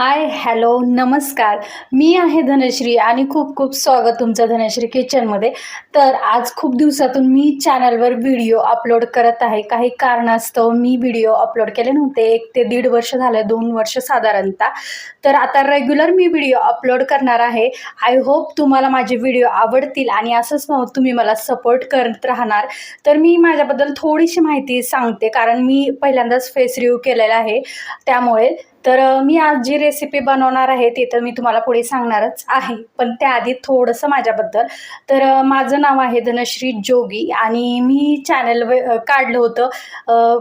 Hi hello नमस्कार. मी आहे धनश्री आणि खूप खूप स्वागत तुमचं धनश्री किचनमध्ये तर आज खूप दिवसातून मी चॅनलवर व्हिडिओ अपलोड करत आहे. काही कारणास्तव मी व्हिडिओ अपलोड केले नव्हते. एक ते दीड वर्ष झालं दोन वर्ष साधारणतः. तर आता रेग्युलर मी व्हिडिओ अपलोड करणार आहे. आय होप तुम्हाला माझे व्हिडिओ आवडतील आणि असंच तुम्ही मला सपोर्ट करत राहणार. तर मी माझ्याबद्दल थोडीशी माहिती सांगते कारण मी पहिल्यांदाच फेस रिव्ह्यू केलेला आहे. त्यामुळे तर मी आज जी रेसिपी बनवणार आहे ते तर मी तुम्हाला पुढे सांगणारच आहे. पण त्याआधी थोडंसं माझ्याबद्दल. तर माझं नाव आहे धनश्री जोगी आणि मी चॅनल काढलं होतं.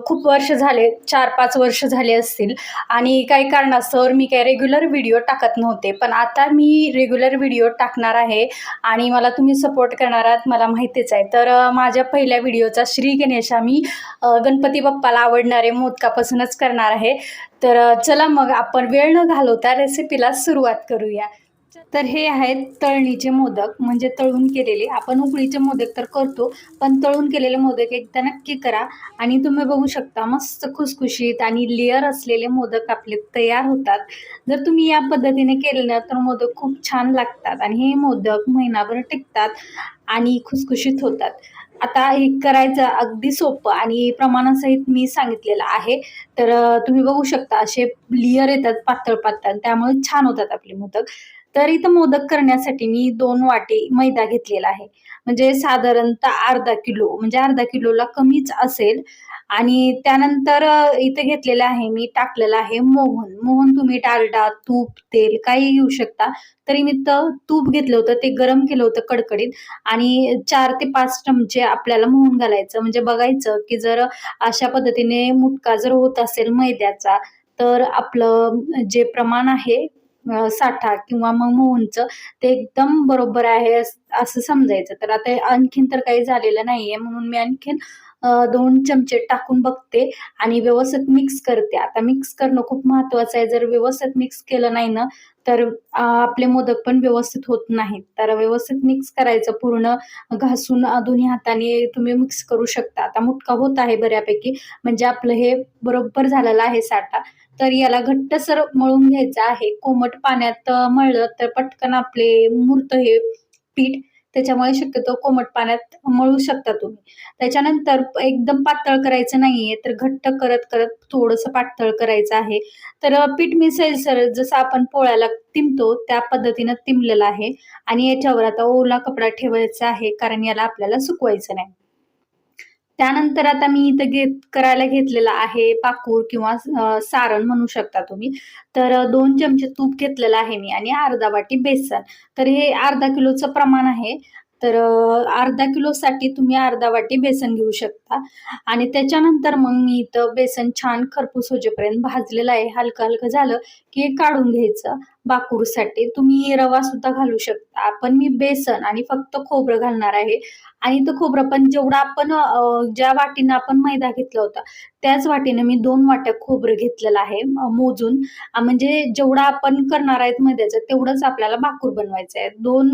खूप वर्ष झाले चार पाच वर्ष झाले असतील. आणि काही कारणास्तव मी काही रेग्युलर व्हिडिओ टाकत नव्हते. पण आता मी रेग्युलर व्हिडिओ टाकणार आहे आणि मला तुम्ही सपोर्ट करणार आहात मला माहितीच आहे. तर माझ्या पहिल्या व्हिडिओचा श्री गणेशा मी गणपती बाप्पाला आवडणारे मोदकापासूनच करणार आहे. तर चला मग आपण वेळ न घालवता रेसिपीला सुरुवात करूया. तर हे आहेत तळणीचे मोदक म्हणजे तळून केलेले. आपण उकळीचे मोदक तर करतो पण तळून केलेले मोदक एकदा नक्की करा. आणि तुम्ही बघू शकता मस्त खुसखुशीत आणि लेअर असलेले मोदक आपले तयार होतात. जर तुम्ही या पद्धतीने केले ना तर मोदक खूप छान लागतात. आणि हे मोदक महिनाभर टिकतात आणि खुसखुशीत होतात. आता हे करायचं अगदी सोपं आणि प्रमाणासहित मी सांगितलेलं आहे. तर तुम्ही बघू शकता असे लेअर येतात पातळ पातळ त्यामुळे छान होतात आपले मोदक. तर इथं मोदक करण्यासाठी मी दोन वाटी मैदा घेतलेला आहे. म्हणजे साधारणतः अर्धा किलो म्हणजे अर्धा किलोला कमीच असेल. आणि त्यानंतर इथे घेतलेलं आहे मी टाकलेलं आहे मोहन. मोहन तुम्ही डालडा तूप तेल काही घेऊ शकता. तरी मी तर तूप घेतलं होतं ते गरम केलं होतं कडकडीत. आणि चार ते पाच चमचे आपल्याला मोहन घालायचं. म्हणजे बघायचं की जर अशा पद्धतीने मुटका जर होत असेल मैद्याचा तर आपलं जे प्रमाण आहे साठा किंवा मग मोहनचं ते एकदम बरोबर आहे असं समजायचं. तर आता आणखीन तर काही झालेलं नाहीये. म्हणून मी आणखीन दोन चमचे टाकून बघते आणि व्यवस्थित मिक्स करते. आता मिक्स करणं खूप महत्वाचं आहे. जर व्यवस्थित मिक्स केलं नाही ना तर आपले मोदक पण व्यवस्थित होत नाहीत. तर व्यवस्थित मिक्स करायचं पूर्ण घासून दोन्ही हाताने तुम्ही मिक्स करू शकता. आता मुटका होत आहे बऱ्यापैकी. म्हणजे आपलं हे बरोबर झालेलं आहे साठा. तर याला घट्टसर मळून घ्यायचं आहे. कोमट पाण्यात मळलं तर पटकन आपले मूर्त हे पीठ त्याच्यामुळे शक्यतो कोमट पाण्यात मळू शकता तुम्ही. त्याच्यानंतर एकदम पातळ करायचं नाहीये तर घट्ट करत करत थोडंसं पातळ करायचं आहे. तर पीठ पीठ मिसळसर जसं आपण पोळ्याला तिंबतो त्या पद्धतीनं तिंबलेलं आहे. आणि याच्यावर आता ओला कपडा ठेवायचा आहे कारण याला आपल्याला सुकवायचं नाही. त्यानंतर आता मी इथं घेत करायला घेतलेला आहे पाकूर किंवा सारण म्हणू शकता तुम्ही. तर दोन चमचे तूप घेतलेलं आहे मी आणि अर्धा वाटी बेसन. तर हे अर्धा किलोचं प्रमाण आहे. तर अर्धा किलोसाठी तुम्ही अर्धा वाटी बेसन घेऊ शकता. आणि त्याच्यानंतर मग मी इथं बेसन छान खरपूस होजेपर्यंत भाजलेलं आहे. हलकं हलकं झालं की काढून घ्यायचं. बाकूरसाठी तुम्ही रवा सुद्धा घालू शकता. पण मी बेसन आणि फक्त खोबरं घालणार आहे. आणि तो खोबरं पण जेवढा आपण ज्या वाटीनं आपण मैदा घेतला होता त्याच वाटीने मी दोन वाट्या खोबरं घेतलेलं आहे मोजून. म्हणजे जेवढा आपण करणार आहेत मैद्याचं तेवढंच आपल्याला भाकूर बनवायचं आहे. दोन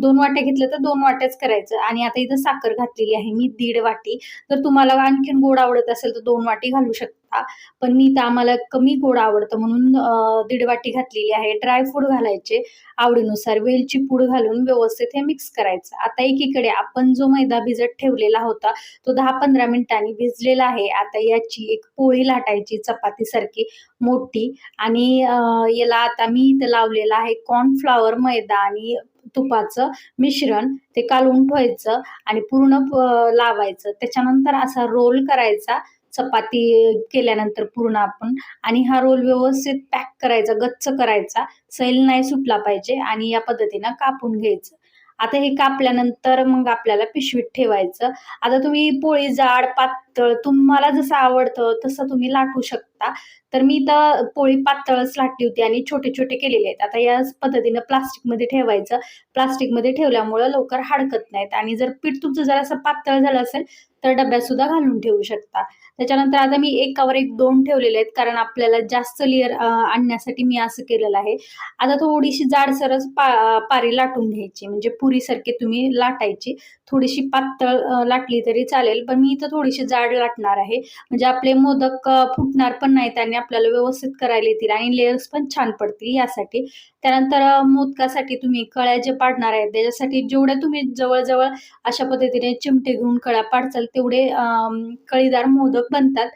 दोन वाट्या घेतल्या तर दोन वाट्याच करायचं. आणि आता इथं साखर घातलेली आहे मी दीड वाटी. तर तुम्हाला आणखीन गोड आवडत असेल तर दोन वाटी घालू शकता. पण मी तर आम्हाला कमी गोड आवडतं म्हणून दीड वाटी घातलेली आहे. ड्रायफ्रूट घालायचे आवडीनुसार. वेलची पूड घालून व्यवस्थित हे मिक्स करायचं. आता एकीकडे आपण जो मैदा भिजत ठेवलेला होता तो दहा पंधरा मिनिटांनी भिजलेला आहे. आता याची एक पोळी लाटायची चपातीसारखी मोठी. आणि याला आता मी इथं लावलेला आहे कॉर्नफ्लॉवर मैदा आणि तुपाचं मिश्रण. ते कालवून ठेवायचं आणि पूर्ण लावायचं. त्याच्यानंतर असा रोल करायचा. चपाती केल्यानंतर पूर्ण आपण. आणि हा रोल व्यवस्थित पॅक करायचा गच्च करायचा. सैल नाही सुटला पाहिजे आणि या पद्धतीनं कापून घ्यायचं. आता हे कापल्यानंतर मग आपल्याला पिशवीत ठेवायचं. आता तुम्ही पोळी जाड पातळ तुम्हाला जसं आवडतं तसं तुम्ही लाटू शकता. तर मी तर पोळी पातळच लाटली होती आणि छोटे छोटे केलेले आहेत. आता या पद्धतीनं प्लास्टिकमध्ये ठेवायचं. प्लास्टिकमध्ये ठेवल्यामुळं लवकर हडकत नाहीत. आणि जर पीठ तुमचं जर असं पातळ झालं असेल तर डब्यात सुद्धा घालून ठेवू शकता. त्याच्यानंतर आता मी एकावर एक दोन ठेवलेले आहेत कारण आपल्याला जास्त लेअर आणण्यासाठी मी असं केलेलं आहे. आता थोडीशी जाडसरच पा पारी लाटून घ्यायची म्हणजे पुरीसारखी तुम्ही लाटायची. थोडीशी पातळ लाटली तरी चालेल पण मी इथं थोडीशी जाड लाटणार आहे. म्हणजे आपले मोदक फुटणार पण नाहीत आणि आपल्याला व्यवस्थित करायला येतील आणि लेअर्स पण छान पडतील यासाठी. त्यानंतर मोदकासाठी तुम्ही कळ्या जे पाडणार आहेत त्याच्यासाठी जेवढ्या तुम्ही जवळजवळ अशा पद्धतीने चिमटे घेऊन कळ्या पाडचाल तेवढे कळीदार मोदक बनतात.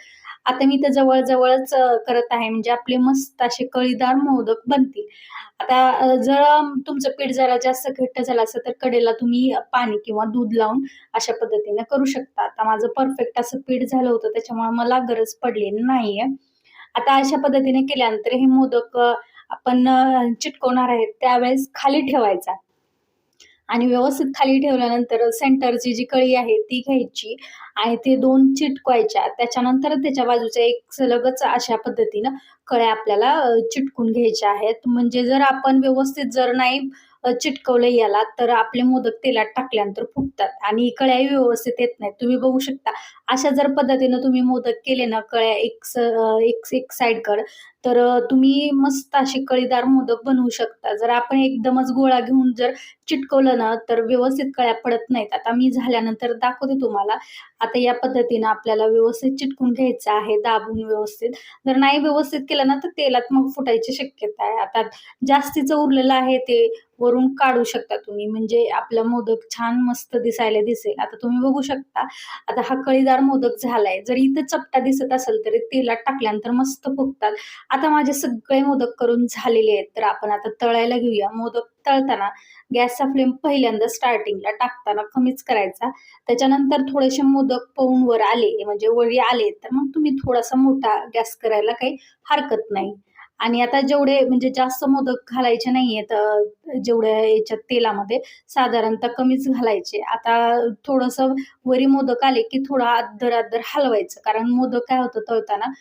आता मी तर जवळजवळच करत आहे म्हणजे आपले मस्त असे कळीदार मोदक बनतील. आता जर तुमचं पीठ जरा जास्त घट्ट झालं असेल तर कडेला तुम्ही पाणी किंवा दूध लावून अशा पद्धतीने करू शकता. आता माझं परफेक्ट असं पीठ झालं होतं त्याच्यामुळे मला गरज पडलेली नाहीये. आता अशा पद्धतीने केल्यानंतर हे मोदक आपण चिटकवणार आहेत त्यावेळेस खाली ठेवायचा. आणि व्यवस्थित खाली ठेवल्यानंतर सेंटरची जी कळी आहे ती घ्यायची आणि ते दोन चिटकवायच्या. त्याच्यानंतर त्याच्या बाजूच्या एक सलगच अशा पद्धतीनं कळ्या आपल्याला चिटकून घ्यायच्या आहेत. म्हणजे जर आपण व्यवस्थित जर नाही चिटकवले चिटकवलं याला तर आपले मोदक तेलात टाकल्यानंतर फुटतात आणि कळ्याही व्यवस्थित येत नाहीत. तुम्ही बघू शकता अशा जर पद्धतीनं तुम्ही मोदक केले ना कळ्या एक स एक एक साईडकड तर तुम्ही मस्त असे कळीदार मोदक बनवू शकता. जर आपण एकदमच गोळा घेऊन जर चिटकवलं ना तर व्यवस्थित कळ्या पडत नाहीत. आता मी झाल्यानंतर दाखवते तुम्हाला. आता या पद्धतीनं आपल्याला व्यवस्थित चिटकून घ्यायचं आहे दाबून व्यवस्थित. जर नाही व्यवस्थित केलं ना तर तेलात मग फुटायची शक्यता आहे. आता जास्तीचं उरलेलं आहे ते वरून काढू शकता तुम्ही. म्हणजे आपला मोदक छान मस्त दिसायला दिसेल. आता तुम्ही बघू शकता. आता हा कळीदार मोदक झालाय. जरी इथं चपटा दिसत असेल तरी तेलात टाकल्यानंतर मस्त फुगतात. आता माझे सगळे मोदक करून झालेले आहेत तर आपण आता तळायला घेऊया. मोदक तळताना गॅसचा फ्लेम पहिल्यांदा स्टार्टिंगला टाकताना कमीच करायचा. त्याच्यानंतर थोडेसे मोदक पळून वर आले म्हणजे वळी आले तर मग तुम्ही थोडासा मोठा गॅस करायला काही हरकत नाही. आणि आता जेवढे म्हणजे जास्त मोदक घालायचे नाहीयेत आहेत जेवढ्या याच्यात तेलामध्ये साधारणतः कमीच घालायचे. आता थोडंसं वरी मोदक आले की थोडा आदर आदर हलवायचं. कारण मोदक काय होतं तळताना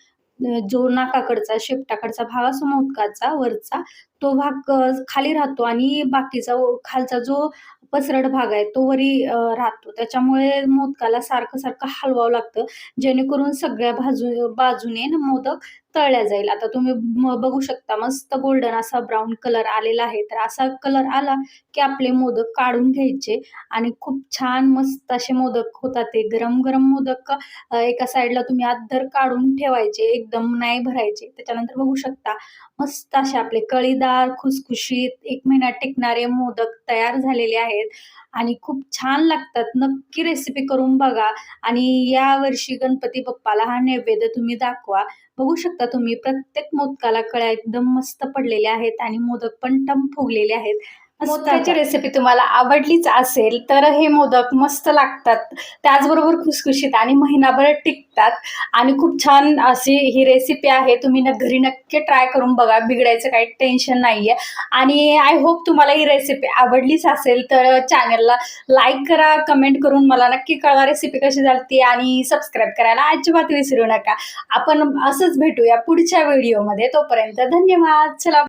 जो नाकाकडचा शेपटाकडचा भाग असतो मोदकाचा वरचा तो भाग खाली राहतो आणि बाकीचा खालचा जो पसरड भाग आहे तो वरी राहतो. त्याच्यामुळे मोदकाला सारखं सारखं हलवावं लागतं. जेणेकरून सगळ्या बाजू बाजूने मोदक तळल्या जाईल. आता तुम्ही बघू शकता मस्त गोल्डन असा ब्राऊन कलर आलेला आहे. तर असा कलर आला की आपले मोदक काढून घ्यायचे आणि खूप छान मस्त असे मोदक होतात ते. गरम गरम मोदक एका साईडला तुम्ही आदर काढून ठेवायचे एकदम नाही भरायचे. त्याच्यानंतर बघू शकता मस्त असे आपले कळीदार खुसखुशीत एक महिना टिकणारे मोदक तयार झालेले आहेत. आणि खूप छान लागतात. नक्की रेसिपी करून बघा. आणि या वर्षी गणपती बाप्पाला हा नैवेद्य तुम्ही दाखवा. बघू शकता तुम्ही प्रत्येक मोदकाला कळ्या एकदम मस्त पडलेल्या आहेत आणि मोदक पण टम फुगलेले आहेत. मोदकाची रेसिपी तुम्हाला आवडलीच असेल तर हे मोदक मस्त लागतात. त्याचबरोबर खुसखुशीत आणि महिनाभर टिकतात. आणि खूप छान अशी ही रेसिपी आहे. तुम्ही न घरी नक्की ट्राय करून बघा. बिघडायचं काही टेन्शन नाहीये. आणि आय होप तुम्हाला ही रेसिपी आवडलीच असेल तर चॅनलला लाईक करा. कमेंट करून मला नक्की कळवा रेसिपी कशी झाली आणि सबस्क्राईब करायला अजिबात विसरू नका. आपण असंच भेटूया पुढच्या व्हिडिओमध्ये तोपर्यंत धन्यवाद. चला